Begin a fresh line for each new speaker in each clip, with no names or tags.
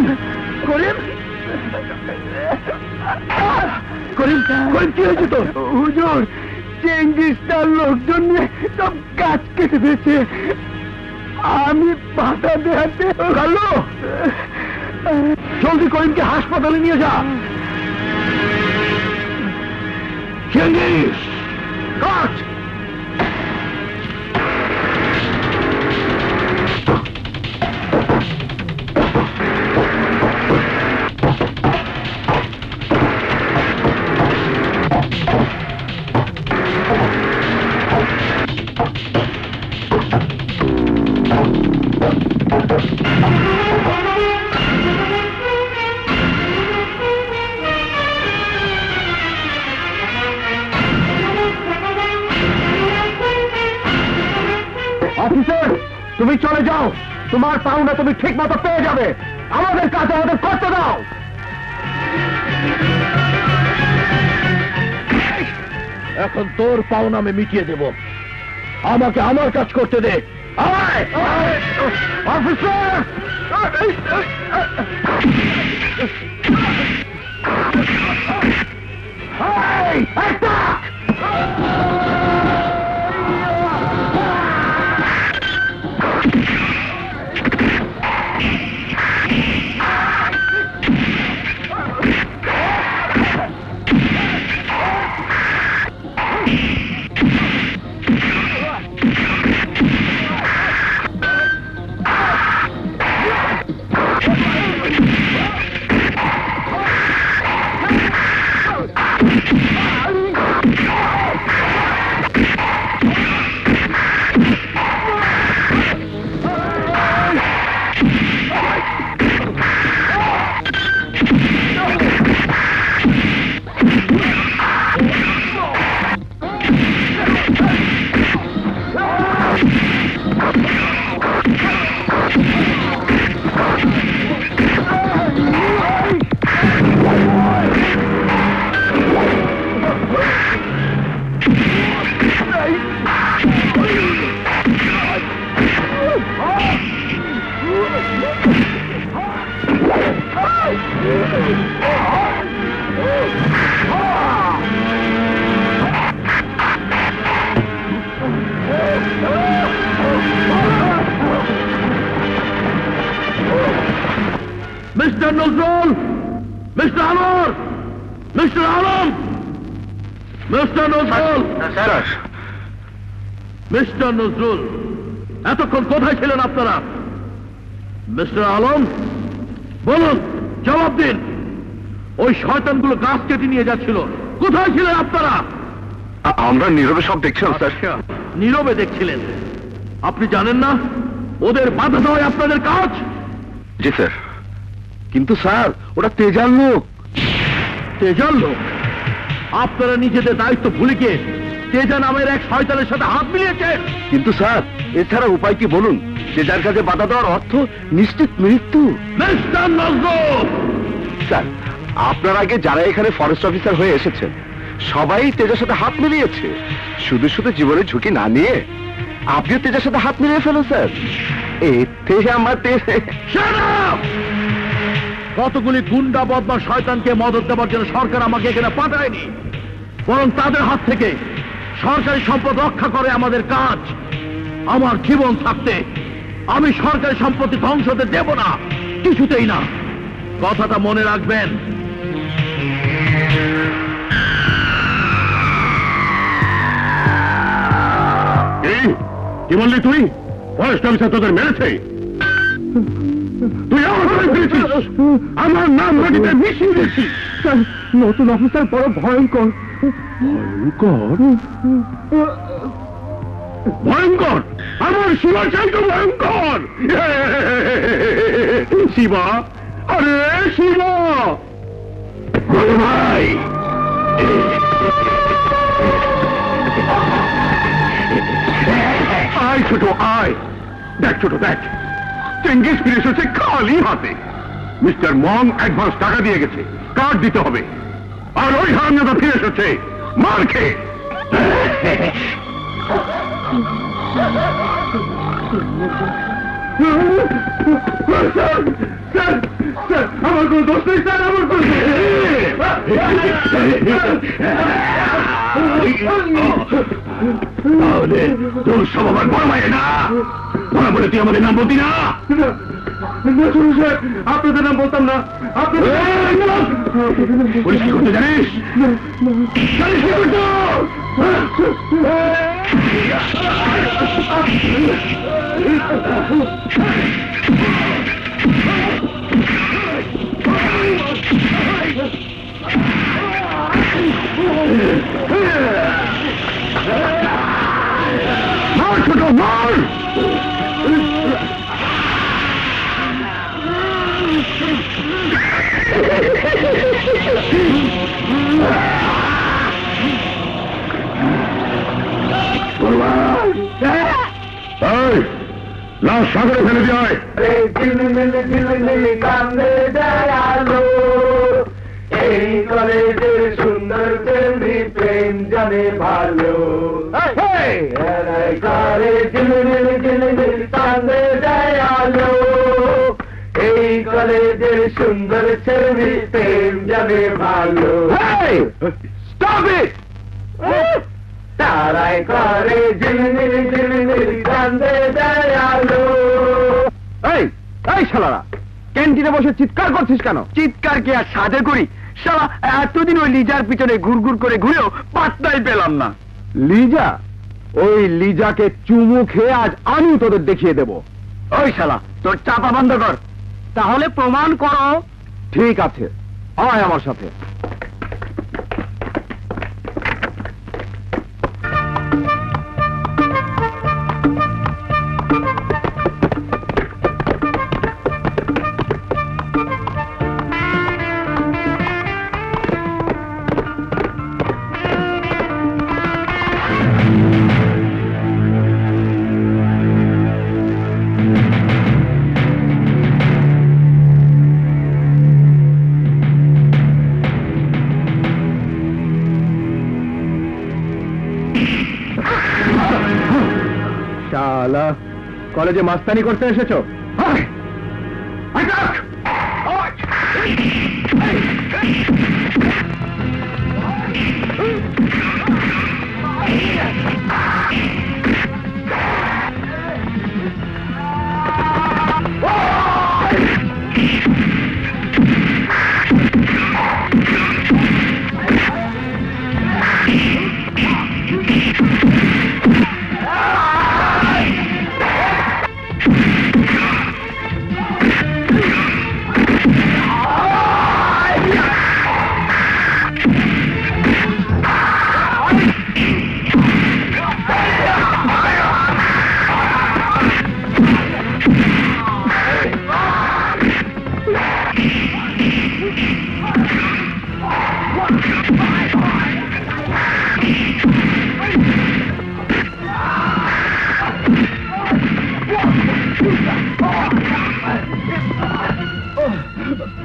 করিম! করিম! করিম করিম কি হয়েছে তোর? হুজুর লোকজন নিয়ে সব গাছ কেটে দিয়েছে। আমি বাধা দেখাতে ভালো জলদি করিমকে হাসপাতালে নিয়ে যা। চেঙ্গিস! কাট তোমার পাওনা তুমি ঠিক মতো পেয়ে যাবে। আমাদের কাজ আমাদের করতে দাও। এখন তোর পাওনা আমি মিটিয়ে দেব। আমাকে আমার কাজ করতে দে! Officer! Nazrul mister Anwar mister Alam mister Nazrul mister Nazrul এতক্ষণ কোথায় ছিলেন আপনারা? মিস্টার আলম বলুন জবাব দিন। ওই শয়তানগুলো গাছ কেটে নিয়ে যাচ্ছিল। কোথায় ছিলেন আপনারা?
আমরা নীরবে সব দেখছিলাম স্যার।
আচ্ছা, নীরবে দেখছিলেন। আপনি জানেন না? ওদের বাধা দেওয়াই আপনাদের কাজ।
জি স্যার। কিন্তু স্যার ওরা তেজাল লোক।
তেজাল লোক? আপনারা নিজেদের দায়িত্ব ভুলে গিয়ে তেজা নামের এক শয়তানের সাথে হাত মিলিয়েছেন
কিন্তু স্যার, এছাড়া উপায় কি বলুন? যে যার কাছে বাধা দেওয়ার অর্থ নিশ্চিত মৃত্যু। স্যার, আপনার আগে যারা এখানে ফরেস্ট অফিসার হয়ে এসেছেন, সবাই তেজার সাথে হাত মিলিয়েছে। শুধু শুধু জীবনের ঝুঁকি না নিয়ে আপনিও তেজার সাথে হাত মিলিয়ে ফেলুন, স্যার। এ এতে আমার তে-
Shut up! কতগুলি গুন্ডা বদমা শয়তানকে মদত দেওয়ার জন্য সরকার আমাকে এখানে পাঠায়নি। বরং তাদের হাত থেকে সরকারি সম্পদ রক্ষা করে আমাদের কাজ, আমার জীবন থাকতে আমি সরকারি সম্পত্তি ধ্বংস হতে দেব না, কিছুতেই না। কথাটা মনে রাখবেন। কি বললি তুই? ফরেস্ট অফিসার তোদের মেরেছে। তুই আমার ঘরে ফিরেছিস আমার নাম মাটিতে মিশিয়ে দিয়েছিস। নতুন অফিসার বড় ভয়ঙ্কর। ভয়ঙ্কর? ভয়ঙ্কর? আমার শিবা চাইতো ভয়ঙ্কর। শিবা? আরে শিবা! ভাই। আয় ছোট আয়। দেখ ছোট দেখ। চেঙ্গিস ফিরে এসেছে খালি হাতে। মিস্টার মং অ্যাডভান্স টাকা দিয়ে গেছে। কার্ড দিতে হবে। আর ওই হারামজাদা ফিরে এসেছে। মার খেয়ে।
তাহলে তোর সব আমার বড় না? বড় বলে তুই আমাদের নাম বলতি না? আপনাদের নাম বলতাম না। পুলিশ কি করতে জানিস? জানিস কি করতো? মার লাশ সাগরে ফেলে দিয়ে।
এই কলেজের সুন্দর প্রেমী প্রেম জানে ভালো করে ঝিলমিল ঝিলমিল কান্দে দয়ালো এই কলেজের সুন্দর প্রেমী প্রেম জানে ভালো
Stop it!
তারাই করে ঝিলমিল ঝিলমিল কান্দে দয়ালো
এই এই শালারা ক্যান্টিনে বসে চিৎকার করছিস কেন?
চিৎকার কি আর সাধে করি? শালা এতদিন ওই লিজার পিছনে ঘুরঘুর করে ঘুরেও পাত্তাই পেলাম না।
লিজা ওই লিজাকে চুমু খেয়ে আজ আমি তোদের দেখিয়ে দেব।
ওই শালা তোর চাপা বন্ধ কর।
তাহলে প্রমাণ করো। ঠিক আছে আয় আমার সাথে। কলেজে মাস্তানি করতে এসেছ?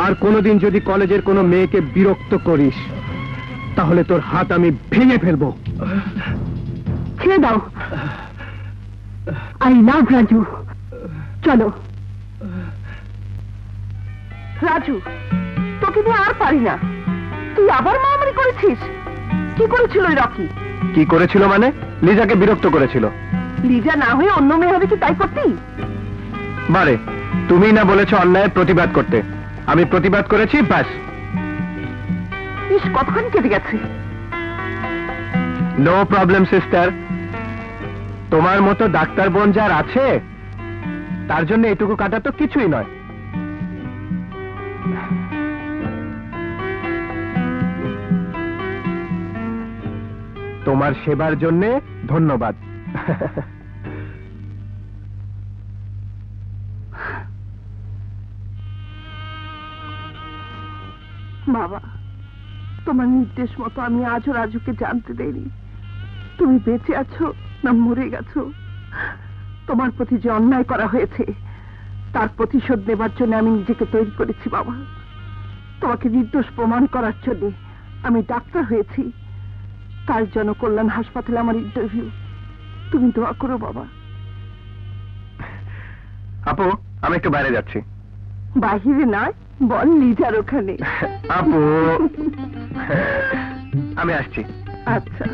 আর কোনোদিন যদি কলেজের কোনো মেয়েকে বিরক্ত করিস তাহলে তোর হাত আমি ভেঙে ফেলব।
ছেড়ে দাও। I love Raju. চলো। রাজু তোকে দিয়ে আর পারি না। তুই আবার মারামারি করেছিস? কি করেছিল ওই রকি?
কি করেছিল মানে? লিজাকে বিরক্ত করেছিল।
লিজা না হয়ে অন্য মেয়ে হবে কি তাই করতি?
বারে তুমি না বলেছ অন্যায়ের প্রতিবাদ করতে। আমি প্রতিবাদ করেছি ব্যাস।
ইস কতক্ষণ কেটে গেছে।
নো প্রবলেম সিস্টার তোমার মতো ডাক্তার বোন যার আছে তার জন্য এটুকু কাটা তো কিছুই নয়। তোমার সেবার জন্য ধন্যবাদ।
বাবা তোমার নির্দেশ মতো আমি আজও রাজুকে জানতে দেইনি। তুমি বেঁচে আছো না মরে গেছো? তোমার প্রতি যে অন্যায় করা হয়েছে তার প্রতিশোধ নেবার জন্য আমি নিজেকে তৈরি করেছি বাবা। তোমাকে নির্দোষ প্রমাণ করার জন্য আমি ডাক্তার হয়েছি। তার জনকল্যাণ হাসপাতালে আমার ইন্টারভিউ তুমি দোয়া করো বাবা।
আপু আমি একটু বাইরে যাচ্ছি।
বাহিরে নয় বল লিজার ওখানে।
আপু আমি আসছি।
আচ্ছা।